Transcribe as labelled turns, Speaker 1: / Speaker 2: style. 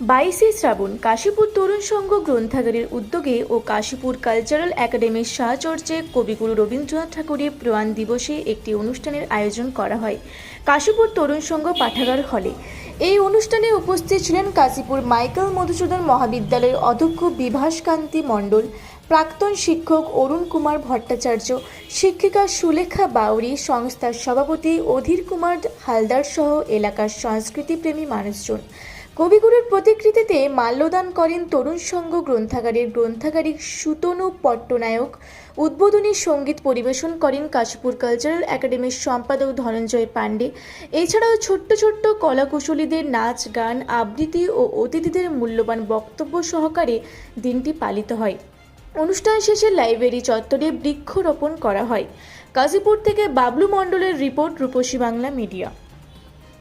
Speaker 1: বাইশে শ্রাবণ কাশীপুর তরুণ সংঘ গ্রন্থাগারের উদ্যোগে ও কাশীপুর কালচারাল একাডেমির সাহচর্যে কবিগুরু রবীন্দ্রনাথ ঠাকুরের প্রয়াণ দিবসে একটি অনুষ্ঠানের আয়োজন করা হয় কাশীপুর তরুণ সংঘ পাঠাগার হলে। এই অনুষ্ঠানে উপস্থিত ছিলেন কাশীপুর মাইকেল মধুসূদন মহাবিদ্যালয়ের অধ্যক্ষ বিভাসকান্তি মণ্ডল, প্রাক্তন শিক্ষক অরুণ কুমার ভট্টাচার্য, শিক্ষিকা সুলেখা বাউরি, সংস্থার সভাপতি অধীর কুমার হালদার সহ এলাকার সংস্কৃতিপ্রেমী মানুষজন। কবিগুরুর প্রতিকৃতিতে মাল্যদান করেন তরুণ সংঘ গ্রন্থাগারের গ্রন্থাগারিক সুতনু পট্টনায়ক। উদ্বোধনী সংগীত পরিবেশন করেন কাশীপুর কালচারাল একাডেমির সম্পাদক ধনঞ্জয় পাণ্ডে। এছাড়াও ছোট্ট ছোট্ট কলাকুশলীদের নাচ, গান, আবৃত্তি ও অতিথিদের মূল্যবান বক্তব্য সহকারে দিনটি পালিত হয়। অনুষ্ঠান শেষে লাইব্রেরি চত্বরে বৃক্ষরোপণ করা হয়। কাশীপুর থেকে বাবলু মণ্ডলের রিপোর্ট রূপসী বাংলা মিডিয়া।